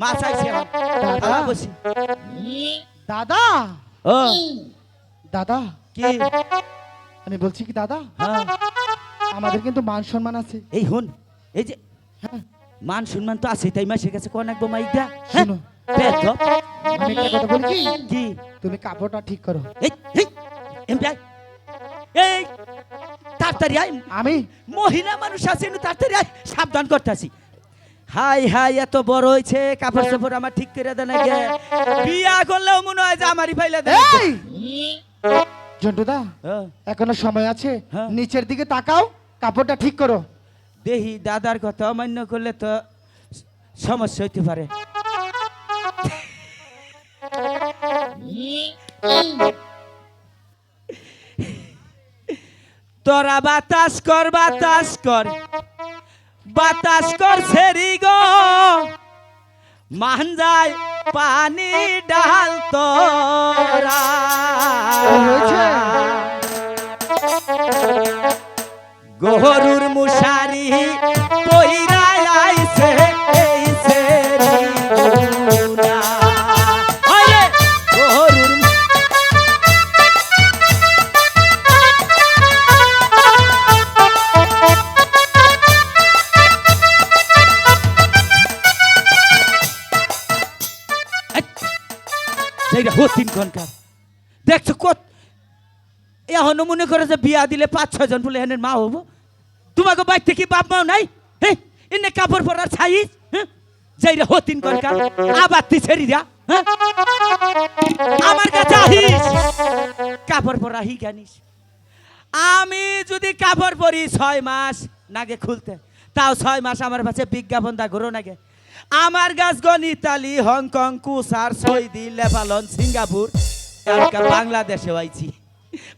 মা চাইছে দাদা বসি। দাদা? ও। দাদা? কি? আমি বলছি কি দাদা? হ্যাঁ, আমাদের কিন্তু মান সম্মান আছে। এই হুন এই যে হ্যাঁ। মান সম্মান তো আছে তাই মাসের কাছে কোন একবার মাইকটা শোনো। আমি একটা কথা বলি কি? কি? তুমি কাপড়টা ঠিক করো। এই এই তাড়াতাড়ি আয় আমি? মহিলা মানুষ আছে তাড়াতাড়ি আয় সাবধান করতেছি হাই হাই এত বড় হয়েছে কাপড় চাপড় আমার ঠিক করে দেন আগে। বিয়া করলেও মনে হয় যে আমারই ফাইলে দেয়। জন্টুদা হ্যাঁ, এখনও সময় আছে। হ্যাঁ। নিচের দিকে তাকাও কাপড়টা ঠিক করো। দেহি দাদার কথা অমান্য করলে তো সমস্যা হইতে পারে। তোরা বাতাস কর বাতাস কর। বাতাস করছে রিগ গো মান যায় পানি ডাল তোরা? গহরুর মুশারি সেইটা হতিন কনকার দেখছ কত এখনও মনে করে যে বিয়া দিলে পাঁচ, ছয় জন বলে এনের মা হব। তোমাকে বাড়িতে কি বাপ মাও নাই? হে, এনে কাপড় পরার হ্যাঁ যাইরা হতিন কনকার আবার তুই ছেড়ি যা হ্যাঁ আমার কাছে আহিস। কাপড় পরা হি জানিস আমি যদি কাপড় পরি ছয় মাস নাগে খুলতে, তাও ছয় মাস আমার কাছে বিজ্ঞাপন দা ঘুরো নাগে। আমার গাছ গন ইতালি হংকং কুসার সৌদি লেবানন সিঙ্গাপুর বাংলাদেশে আইছি।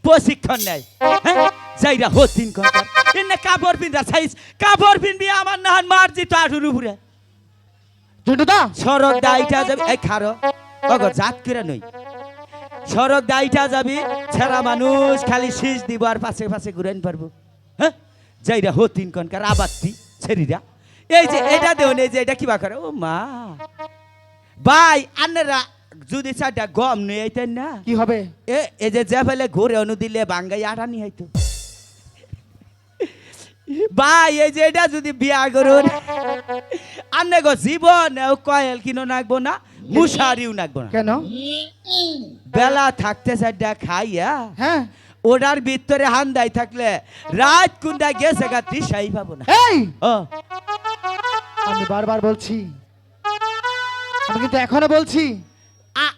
প্রশিক্ষণ নেয় হ্যাঁ? যাইরা হতিন কনকার এনে কাপড় পিন্দা ছাইস কাপড় পিনবি আমার নাহান মার জিত আঠুর উপরে। জন্টুদা সড়ক দাইটা যাবি এই খারো। অগো জাত করে নই। সড়ক দাইটা যাবি ছেড়া মানুষ খালি শীষ দিব আর পাশে পাশে ঘুরেন পারব। হ্যাঁ? যাইরা হতিন কনকার আবাত্তি ছেড়িরা। এই যে এটা দেও এই যে এটা কিবা করে? ও মা। ভাই আন্নারা যদি চারটা গম নিয়ে আইতেন না? কি হবে? এ এই যে যে ফেলে ঘুরে অনু দিলে বাঙ্গাই আটানি হয়তো ভাই এই যে এটা যদি বিয়া করুন। আন্নে গো জীবন কয়েল কিনো নাকবো না মুশারিও নাকবো না। কেন? বেলা থাকতে সাইডটা খাইয়া হ্যাঁ। ওটার ভিতরে হান্দাই থাকলে রাত কুন্ডা গেছে গা দিশাই পাবো না। এই! ও। আমি বারবার বলছি। আমি কিন্তু এখনও বলছি।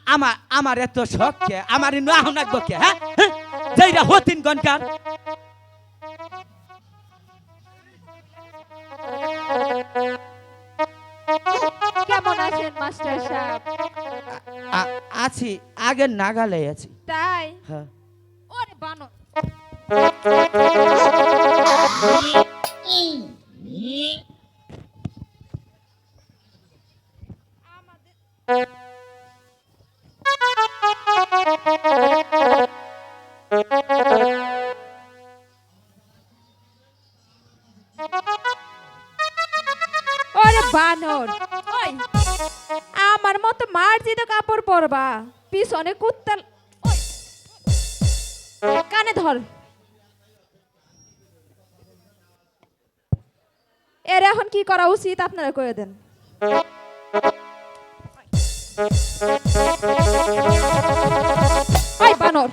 আমার আমার এত শখ কে আমার নাহ নাকবো কে হ্যাঁ? হ্যাঁ? যেইটা হতিন গনকার কেমন আছেন মাস্টার সাহেব? আছি আগের নাগালে আছি। তাই? হ্যাঁ। ওরে বানর। বানর, ওই, আমার মতো মার্জিত কাপড় পরবা। পিছনে কুত্তাল কানে ধর। এর এখন কি করা উচিত, আপনারা করে দেন। ওই বানর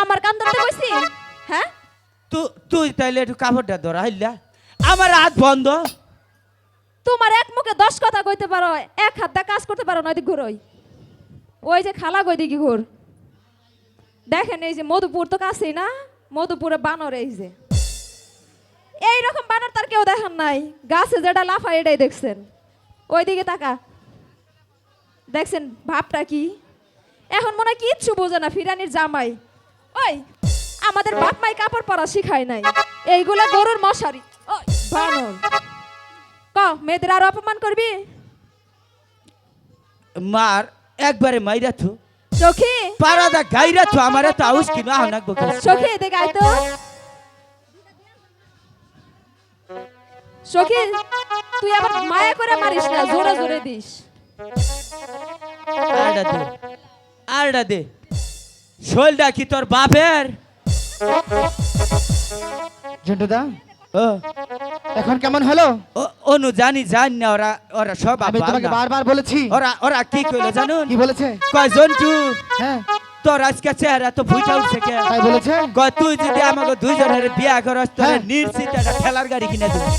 আমার কান ধরতে কইছি? হ্যাঁ? তু তুই তাইলে একটু কাপড়টা ধরা হইলা আমার হাত বন্ধ। তোমার এক মুখে দশ কথা কইতে পারো এক হাত দা কাজ করতে পারো না ওইদিকে ঘুরোই। ওই যে খালা গই দিকে ঘুর। দেখেন এই যে মধুপুর তো কাছেই না মধুপুরে বানর এই যে। এইরকম বানর তার কেউ দেখেন নাই। গাছে যেটা লাফায় এটাই দেখছেন। ওইদিকে তাকা। দেখছেন ভাবটা কি? এখন মনে হয় কিচ্ছু বোঝে না ফিরানির জামাই। ওই আমাদের বাপ মাই কাপড় পরা শিখায় নাই। এইগুলা গরুর মশারি। ওই বানর। ক মেয়েদের আরও অপমান করবি? মার একবারে মাইরা থু। সখী পারাদা গাইরা থু আমার এত আউস কিনো আহ নাকবো কে? সখী এদিকে আয় তো। সখী তুই আবার মায়া করে মারিস না জোরে জোরে দিস। আরডা দে। আরডা দে। শোলটা কি তোর বাপের? ঝন্টুদা ও। এখন কেমন হলো? অনু জানি জানি না ওরা ওরা সব আমি তোমাকে বারবার বলেছি। ওরা ওরা কি কইলো জানুন? কি বলেছে? কয় জন্টু হ্যাঁ। তোর আজকে চেহারা তো ভুইটা উঠছে কে? তাই বলেছে? কয় তুই যদি আমাকে দুইজনের বিয়া করস তোর হ্যাঁ। একটা ঠেলার গাড়ি কিনে দিবি।